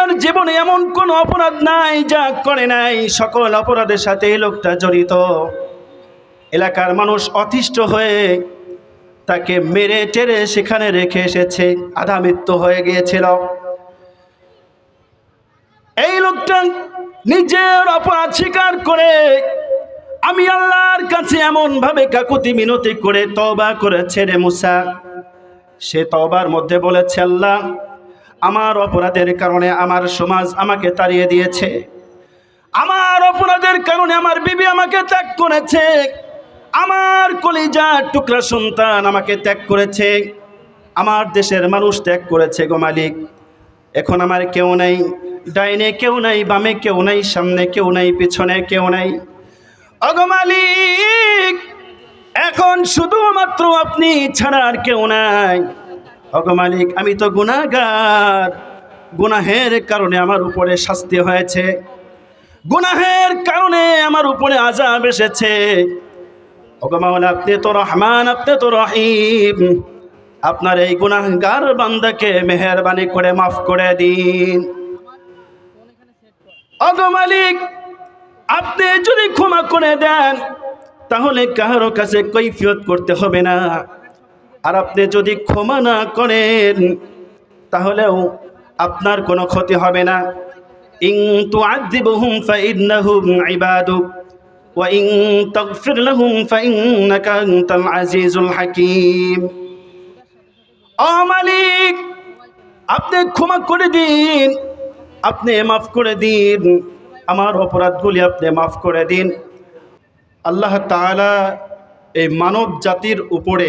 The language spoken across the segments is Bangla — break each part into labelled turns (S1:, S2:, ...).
S1: লোকটার জীবনে এমন কোনো অপরাধ নাই যা করে নাই। সকল অপরাধের সাথে এই লোকটা জড়িত। এলাকার মানুষ অতিষ্ঠ হয়ে তাকে মেরে টেরে সেখানে রেখে এসেছে। আধা মৃত্যু হয়ে গিয়েছিল। এই লোকটা নিজের অপরাধ স্বীকার করে আমি আল্লাহর কাছে এমন ভাবে কাকুতি মিনতি করে তবা করেছে রে মুসা। সে তবার মধ্যে বলেছে, আল্লাহ আমার অপরাধের কারণে আমার সমাজ আমাকে তাড়িয়ে দিয়েছে। আমার অপরাধের কারণে আমার বিবি আমাকে ত্যাগ করেছে। আমার কলিজার টুকরা সন্তান আমাকে ত্যাগ করেছে। আমার দেশের মানুষ ত্যাগ করেছে গো মালিক। এখন আমার কেউ নাই, ডাইনে কেউ নাই, বামে কেউ নাই, সামনে কেউ নাই, পিছনে কেউ নাই। অগো মালিক, এখন শুধুমাত্র আপনি ছাড়া আর কেউ নাই। মালিক, আমি তো গুনাহগার। গুনাহের কারণে আমার উপরে শাস্তি হয়েছে। গুনাহের কারণে আমার উপরে আজাব এসেছে। মাওলা, আপনি তো রহমান, আপনি তো রহিম। আপনার এই গুনাহগার বান্দাকে মেহরবানি করে মাফ করে দিন। মালিক, আপনি যদি ক্ষমা করে দেন, তাহলে কারও কাছে কৈফিয়ত করতে হবে না। আর আপনি যদি ক্ষমা না করেন, তাহলেও আপনার কোনো ক্ষতি হবে না। ইং তুআযিবহুম ফাইন্নাহুম ইবাদুক ইং তাগফির লাহুম ফাইন্নাকা আনতাল আজিজুল হাকীম। ও মালিক, আপনি ক্ষমা করে দিন, আপনি মাফ করে দিন, আমার অপরাধগুলি আপনি মাফ করে দিন। আল্লাহ তাআলা এই মানব জাতির উপরে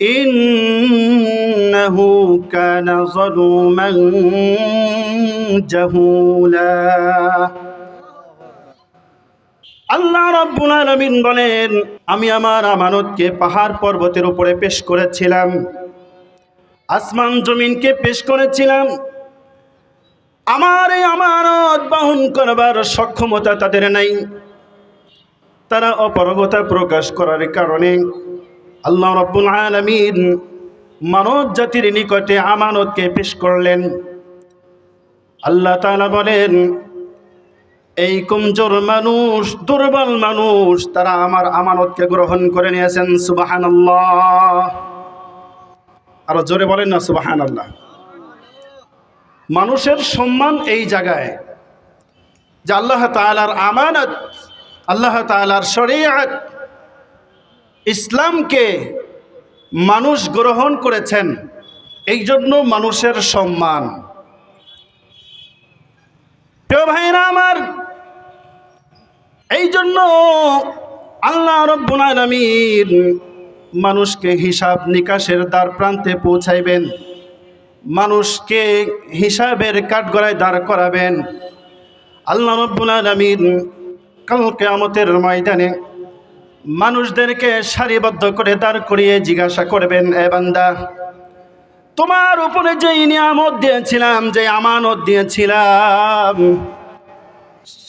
S1: إنه كان ظلوما جهولا আল্লাহ রব্বুল আলামিন বলেন আমি আমার আমানতকে পাহাড় পর্বতের উপরে পেশ করেছিলাম আসমান জমিনকে পেশ করেছিলাম আমার এই আমানত বহন করবার সক্ষমতা তাদের নাই তারা অপারগতা প্রকাশ করার কারণে আল্লাহ রব্বুল আলামিন মানব জাতির নিকটে আমানতকে পেশ করলেন। আল্লাহ তাআলা বলেন, এই কমজোর মানুষ, দুর্বল মানুষ, তারা আমার আমানতকে গ্রহণ করে নিয়েছেন সুবাহান আরও জোরে বলেন না সুবাহান মানুষের সম্মান এই জায়গায় যে আল্লাহ তালার আমানত, আল্লাহ তালার শরিয়াত ইসলামকে মানুষ গ্রহণ করেছেন, এই জন্য মানুষের সম্মান। প্রিয় ভাইরা আমার, এই জন্য আল্লাহ রব্বুল আলামিন মানুষকে হিসাব নিকাশের দ্বার প্রান্তে পৌঁছাইবেন, মানুষকে হিসাবের কাঠগড়ায় দাঁড় করাবেন। আল্লাহ রব্বুল আলামিন কাল কেয়ামতের ময়দানে মানুষদেরকে সারিবদ্ধ করে দাঁড় করিয়ে জিজ্ঞাসা করবেন, এ বান্দা, তোমার উপরে যে নিয়ামত দিয়েছিলাম যে আমানত দিয়েছিলাম,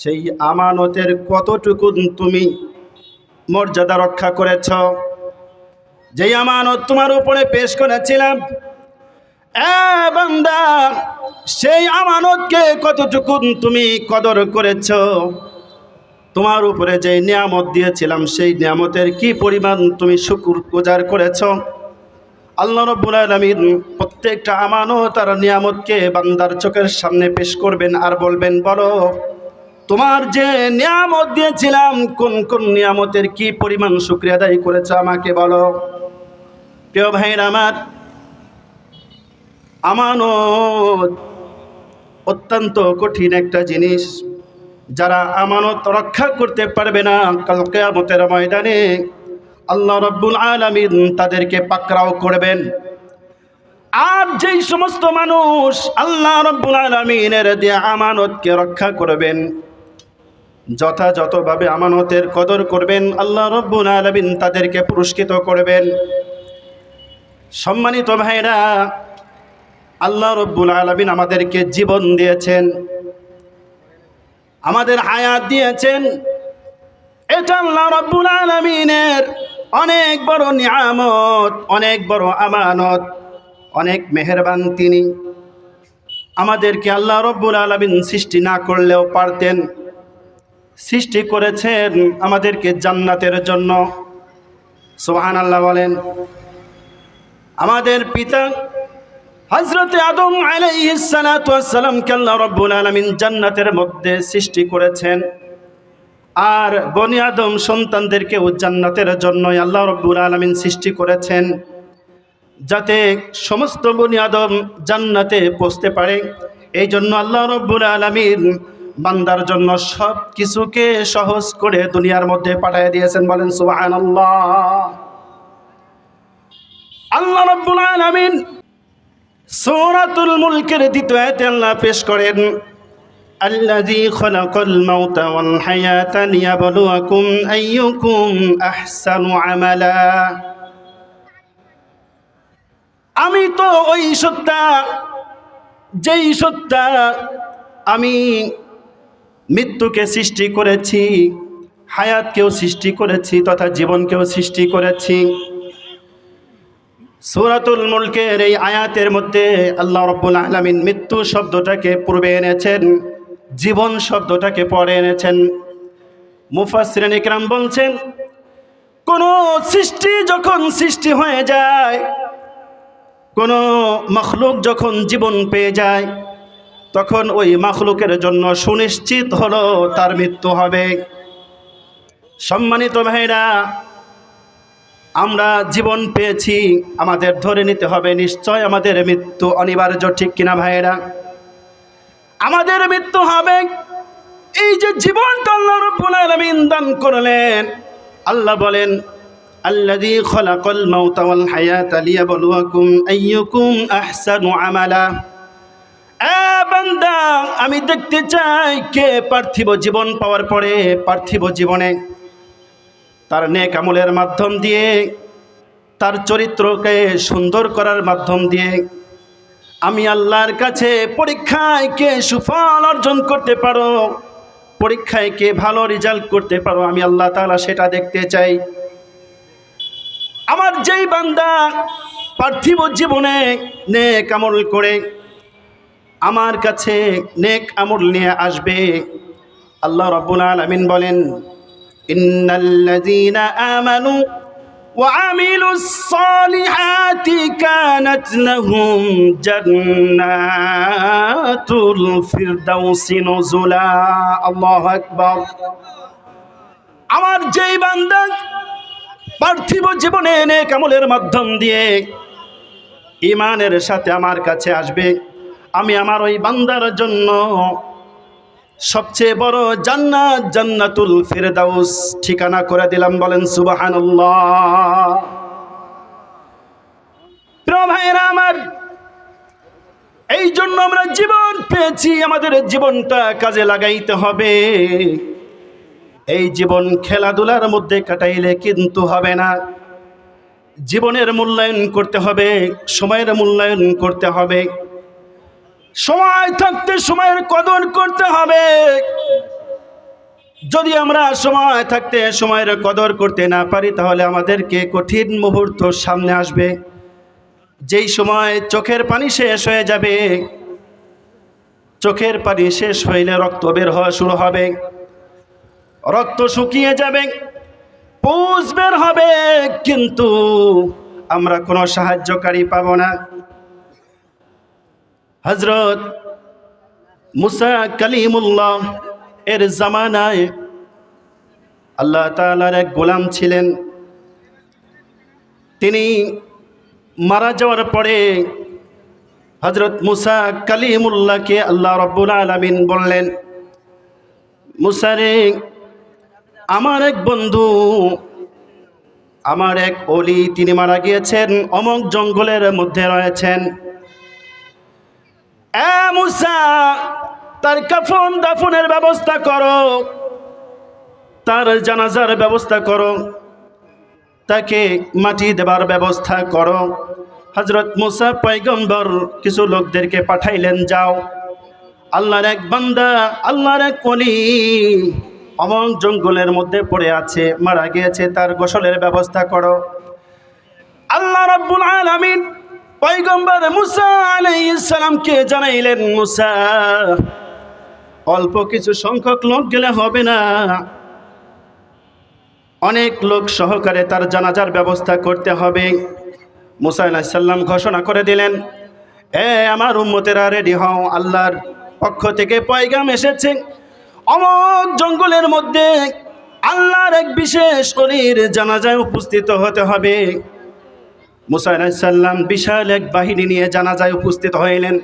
S1: সেই আমানতের কতটুকু তুমি মর্যাদা রক্ষা করেছ? যেই আমানত তোমার উপরে পেশ করেছিলাম বান্দা, সেই আমানতকে কতটুকু তুমি কদর করেছ? তোমার উপরে যে নিয়ামত দিয়েছিলাম, সেই নিয়ামতের কি পরিমাণ তুমি শুকুর গুজার করেছ? আল্লাহ রব্বুল আলমিন প্রত্যেকটা আমানত আর নিয়ামতকে বান্দার চোখের সামনে পেশ করবেন আর বলবেন, বলো, তোমার যে নিয়ামত দিয়েছিলাম, কোন কোন নিয়ামতের কি পরিমাণ শুক্রিয়া আদায় করেছে আমাকে বলো? প্রিয় ভাইয়ের আমার, আমানত অত্যন্ত কঠিন একটা জিনিস। যারা আমানত রক্ষা করতে পারবে না কাল কেয়ামতের ময়দানে, আল্লাহ রব্বুল আলমিন তাদেরকে পাকড়াও করবেন। আর যেই সমস্ত মানুষ আল্লাহ রব্বুল আলমিনের দিয়ে আমানতকে রক্ষা করবেন, যথাযথভাবে আমানতের কদর করবেন, আল্লাহ রব্বুল আলমিন তাদেরকে পুরস্কৃত করবেন। সম্মানিত ভাইরা আল্লাহ রব্বুল আলমিন আমাদেরকে জীবন দিয়েছেন। আমাদের হায়াত দিয়েছেন। এটা আল্লাহ রব্বুল আলমিনের অনেক বড় নিয়ামত, অনেক বড় আমানত, অনেক মেহেরবান তিনি। আমাদেরকে আল্লাহ রব্বুল আলমিন সৃষ্টি না করলেও পারতেন। সৃষ্টি করেছেন আমাদেরকে জান্নাতের জন্য। সোহান আল্লাহ বলেন, আমাদের পিতা হজরত আদম আলাইসালামকে আল্লাহ রব্বুল আলমিন জান্নাতের মধ্যে সৃষ্টি করেছেন। আর বনি আদম সন্তানদেরকেও জান্নাতের জন্যই আল্লাহ রব্বুল আলমিন সৃষ্টি করেছেন যাতে সমস্ত বনি আদম জান্নাতে পৌঁছতে পারে। এই জন্য আল্লাহ রব্বুল আলমিন বান্দার জন্য সব কিছুকে সহজ করে দুনিয়ার মধ্যে পাঠিয়ে দিয়েছেন। বলেন আল্লাহ আল্লাহ রব্বুল আলমিন সূরাতুল মুলকের দ্বিতীয় আয়াতে আল্লাহ পেশ করেন الذي خلق الموت والحياة ليبلوكم أيكم أحسن عملا আমি তো ওই সত্তা যেই সত্তা আমি মৃত্যুকে সৃষ্টি করেছি হায়াতকেও সৃষ্টি করেছি তথা জীবনকেও সৃষ্টি করেছি সুরাতুল মুলকের এই আয়াতের মধ্যে আল্লাহ রব্বুল আলমিন মৃত্যু শব্দটাকে পূর্বে এনেছেন, জীবন শব্দটাকে পরে এনেছেন। মুফাসরিন ইকরাম বলছেন, কোন সৃষ্টি যখন সৃষ্টি হয়ে যায়, কোন মখলুক যখন জীবন পেয়ে যায়, তখন ওই মখলুকের জন্য সুনিশ্চিত হলো তার মৃত্যু হবে। সম্মানিত ভাইরা আমরা জীবন পেয়েছি, আমাদের ধরে নিতে হবে, নিশ্চয় আমাদের মৃত্যু অনিবার্য, ঠিক কিনা ভাইয়েরা? আমাদের মৃত্যু হবে, এই যে জীবনটা আল্লাহ রব্বুল দান করলেন। আল্লাহ বলেন, আল্লাযী খলাকাল মাউতা ওয়াল হায়াতা লিয়াবলুয়াকুম আইয়ুকুম আহসানু আমালা। বান্দা, আমি দেখতে চাই কে পার্থিব জীবন পাওয়ার পরে, পার্থিব জীবনে। তার নেক আমলের মাধ্যম দিয়ে, তার চরিত্রকে সুন্দর করার মাধ্যম দিয়ে আমি আল্লাহর কাছে পরীক্ষায় কে সুফল অর্জন করতে পারো, পরীক্ষায় কে ভালো রেজাল্ট করতে পারো, আমি আল্লাহ তাআলা সেটা দেখতে চাই। আমার যেই বান্দা পার্থিব জীবনে নেক আমল করে, আমার কাছে নেক আমল নিয়ে আসবে। আল্লাহ রাব্বুল আলামিন বলেন ইন্নাল্লাযীনা আমানু وعملوا الصالحات كانت لهم جنات الفردوس نزلا الله أكبر আমার যেই বান্দা পার্থিব জীবনে নেক আমলের মাধ্যম দিয়ে ইমানের সাথে আমার কাছে আসবে আমি আমার ওই বান্দার জন্য সবচেয়ে বড় জান্নাত জান্নাতুল ফিরদাউস, ঠিকানা করে দিলাম বলেন ভাইরা আমার এই জন্য আমরা জীবন পেয়েছি, আমাদের জীবনটা কাজে লাগাইতে হবে। এই জীবন খেলাধুলার মধ্যে কাটাইলে কিন্তু হবে না। জীবনের মূল্যায়ন করতে হবে, সময়ের মূল্যায়ন করতে হবে। সময় থাকতে সময়ের কদর করতে হবে। যদি আমরা সময় থাকতে সময়ের কদর করতে না পারি, তাহলে আমাদেরকে কঠিন মুহূর্ত সামনে আসবে। যেই সময় চোখের পানি শেষ হয়ে যাবে, চোখের পানি শেষ হইলে রক্ত বের হওয়া শুরু হবে। রক্ত শুকিয়ে যাবে পুষ বের হবে, কিন্তু আমরা কোনো সাহায্যকারী পাব না। হজরত মুসা কালিমুল্লাহ এর জামানায় আল্লাহ তালার এক গোলাম ছিলেন। তিনি মারা যাওয়ার পরে হজরত মুসা কালিমুল্লাহকে আল্লাহ রব্বুল আলমিন বললেন মুসারে আমার এক বন্ধু, আমার এক অলি, তিনি মারা গিয়েছেন, অমক জঙ্গলের মধ্যে রয়েছেন। তার কাফন দাফনের ব্যবস্থা করো। তার জানাজার ব্যবস্থা করো। তাকে মাটি দেবার ব্যবস্থা করো। হজরত মুসা পয়গম্বর কিছু লোকদেরকে পাঠাইলেন, যাও। আল্লাহর এক বান্দা, আল্লাহর এক কলি অমন জঙ্গলের মধ্যে পড়ে আছে, মারা গিয়েছে, তার গোসলের ব্যবস্থা করো। আল্লাহ রাব্বুল আলামিন পয়গম্বর মুসা আলাইহিস সালামকে জানাইলেন, মুসা? অল্প কিছু সংখ্যক লোক গেলে হবে না। অনেক লোক সহকারে তার জানাজার ব্যবস্থা করতে হবে। মুসা আলাহিসাল্লাম ঘোষণা করে দিলেন, এ আমার উম্মতেরা, রেডি হও, আল্লাহর পক্ষ থেকে পয়গাম এসেছে। অমক জঙ্গলের মধ্যে আল্লাহর এক বিশেষ অলির জানাজায় উপস্থিত হতে হবে। মুসা আলাহিসাল্লাম বিশাল এক বাহিনী নিয়ে জানাজায় উপস্থিত হইলেন।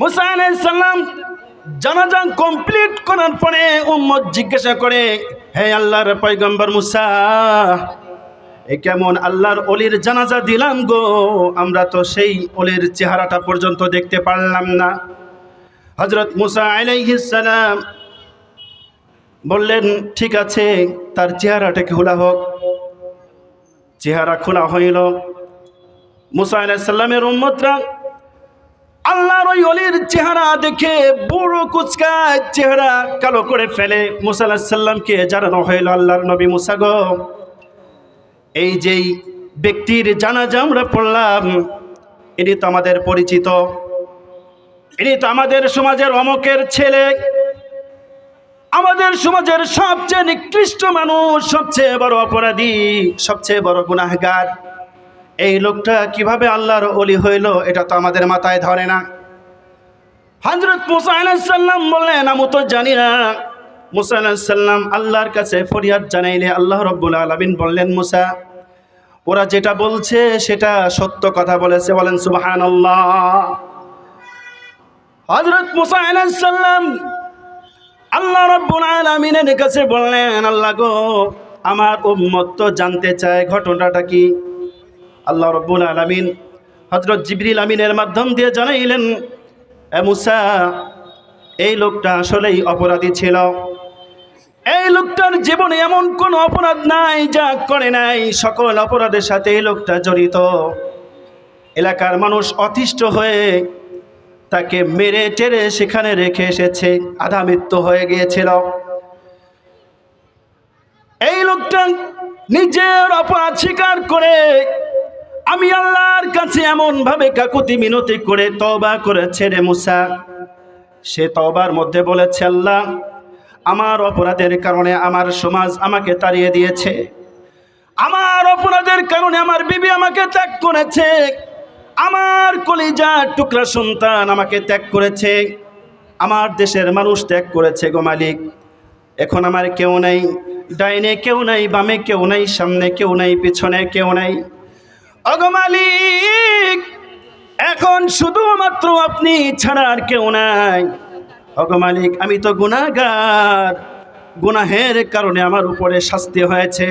S1: মুসা আলাইসাল্লাম জানাজা কমপ্লিট করার পরে উম্মত জিজ্ঞাসা করে, হে আল্লাহর পয়গম্বর মুসা, এ কেমন আল্লাহর অলির জানাজা দিলাম গো? আমরা তো সেই অলির চেহারাটা পর্যন্ত দেখতে পারলাম না। হজরত মুসা আলাইহিস সালাম বললেন, ঠিক আছে, তার চেহারাটা খোলা হোক। চেহারা খোলা হইল। মুসা আলাইসাল্লামের আল্লাহর ওই অলির চেহারা দেখে বড় কুচকা চেহারা কালো করে ফেলে। মুসা জানানো হইল, আল্লাহর নবী মুসা গো, এই যেই ব্যক্তির জানাজা আমরা পড়লাম এটি তো আমাদের পরিচিত। ইনি তো আমাদের সমাজের অমকের ছেলে। আমাদের সমাজের সবচেয়ে নিকৃষ্ট মানুষ, সবচেয়ে বড় অপরাধী, সবচেয়ে বড় গুনাহগার। এই লোকটা কীভাবে আল্লাহর অলি হইল, এটা তো আমাদের মাথায় ধরে না। হজরত মুসা আলাহিসাল্লাম বললেন, আমি তো জানি না। মুসা আলাহিসাল্লাম আল্লাহর কাছে ফরিয়াদ জানাইলে আল্লাহ রব্বুল আলমিন বললেন, মুসা, ওরা যেটা বলছে সেটা সত্য কথা বলেছে। বলেন সুবাহান হজরত মুসা আলাহিসাল্লাম আল্লাহ রব্বুল আলমিনের কাছে বললেন, আল্লাহ গো, আমার উম্মত তো জানতে চায়, ঘটনাটা কি? আল্লাহ রব্বুল আলমিন হজরত জিবরিল আমিনের মাধ্যম দিয়ে জানাইলেন, এ মুসা, এই লোকটা আসলেই অপরাধী ছিল। এই লোকটার জীবনে এমন কোনো অপরাধ নাই, যা করে নাই। সকল অপরাধের সাথে এই লোকটা জড়িত। এলাকার মানুষ অতিষ্ঠ হয়ে তাকে মেরে টেরে সেখানে রেখে এসেছে, আধা মৃত্যু হয়ে গিয়েছিল। এই লোকটা নিজের অপরাধ স্বীকার করে, আমি আল্লাহর কাছে এমন ভাবে কাকুতি মিনতি করে তবা করেছে রে মুসা। সে তবার মধ্যে বলেছে, আল্লাহ, আমার অপরাধের কারণে আমার সমাজ আমাকে তাড়িয়ে দিয়েছে। আমার অপরাধের কারণে আমার বিবি আমাকে ত্যাগ করেছে। আমার কলিজার টুকরা সন্তান আমাকে ত্যাগ করেছে। আমার দেশের মানুষ ত্যাগ করেছে গো মালিক। এখন আমার কেউ নেই, ডাইনে কেউ নাই, বামে কেউ নাই, সামনে কেউ নাই, পিছনে কেউ নাই। অগমালিক এখন শুধুমাত্র আপনি ছাড়া আর কেউ নাই। অগমালিক আমি তো গুনাহগার। গুনাহের কারণে আমার উপরে শাস্তি হয়েছে।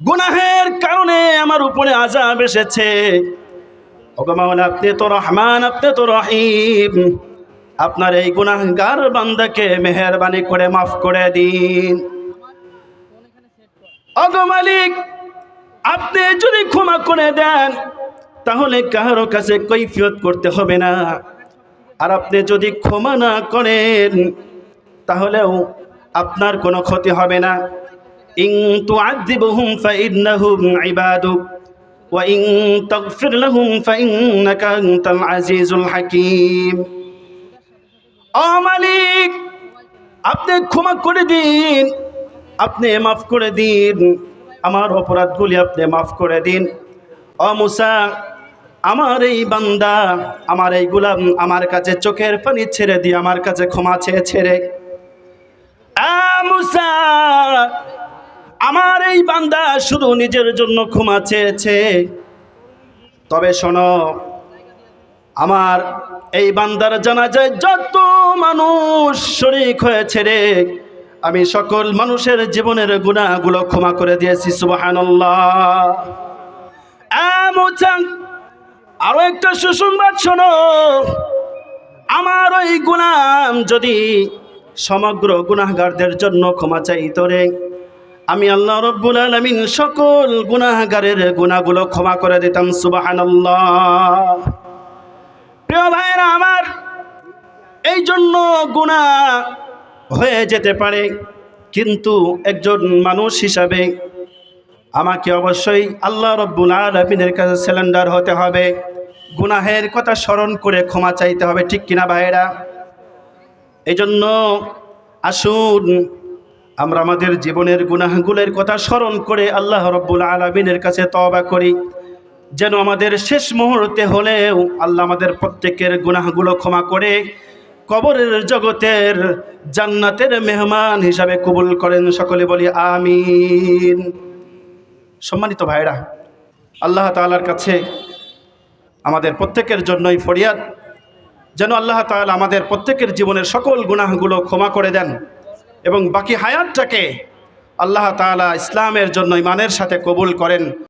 S1: গুনাহের কারণে আমার উপরে আজাব এসেছে। আপনি তো রহমান, আপনি তো রহিম। আপনার এই গুনাহগার বান্দাকে মেহরবানি করে মাফ করে দিন। অগমালিক আপনি যদি ক্ষমা করে দেন, তাহলে কারও কাছে কৈফিয়ত করতে হবে না। আর আপনি যদি ক্ষমা না করেন, তাহলেও আপনার কোনো ক্ষতি হবে না। ইং তু আদিবহুম ফাইন্নাহুম ইবাদুক। ইং তাগফির লাহুম ফাইন্নাকা আনতাল আজিজুল হাকীম ও মালিক, আপনি ক্ষমা করে দিন। আপনি মাফ করে দিন। আমার অপরাধগুলি আপনি মাফ করে দিন। ও মুসা, আমার এই বান্দা, আমার এই গুলাম আমার কাছে চোখের পানি ছেড়ে দিয়ে আমার কাছে ক্ষমা ছেড়ে। আ মুসা আমার এই বান্দা শুধু নিজের জন্য ক্ষমা চেয়েছে। তবে শোনো, আমার এই বান্দার জানা যায় যত মানুষ শরিক হয়েছে রে, আমি সকল মানুষের জীবনের গুণাগুলো ক্ষমা করে দিয়েছি সুবাহান্লাহ আরও একটা সুসংবাদ শোনো। আমার ওই গুণাম যদি সমগ্র গুনাহগারদের জন্য ক্ষমা চাই তোরে আমি আল্লাহ রব্বুল আলমিন সকল গুনাহগারের গুনাহগুলো ক্ষমা করে দিতাম, সুবাহানাল্লাহ। প্রিয় ভাইরা আমার এই জন্য গুণা হয়ে যেতে পারে, কিন্তু একজন মানুষ হিসাবে আমাকে অবশ্যই আল্লাহ রব্বুল আলমিনের কাছে সিলিন্ডার হতে হবে। গুনাহের কথা স্মরণ করে ক্ষমা চাইতে হবে, ঠিক কিনা ভাইয়েরা? এই জন্য আসুন আমরা আমাদের জীবনের গুনাহগুলের কথা স্মরণ করে আল্লাহ রব্বুল আলমিনের কাছে তবা করি। যেন আমাদের শেষ মুহূর্তে হলেও আল্লাহ আমাদের প্রত্যেকের গুনাহগুলো ক্ষমা করে কবরের জগতের জান্নাতের মেহমান হিসাবে কবুল করেন। সকলে বলি আমিন। সম্মানিত ভাইরা, আল্লাহ তালার কাছে আমাদের প্রত্যেকের জন্যই ফরিয়াদ। যেন আল্লাহ তাআলা আমাদের প্রত্যেকের জীবনের সকল গুনাহগুলো ক্ষমা করে দেন। এবং বাকি হায়াতটাকে আল্লাহ তালা ইসলামের জন্য ইমানের সাথে কবুল করেন।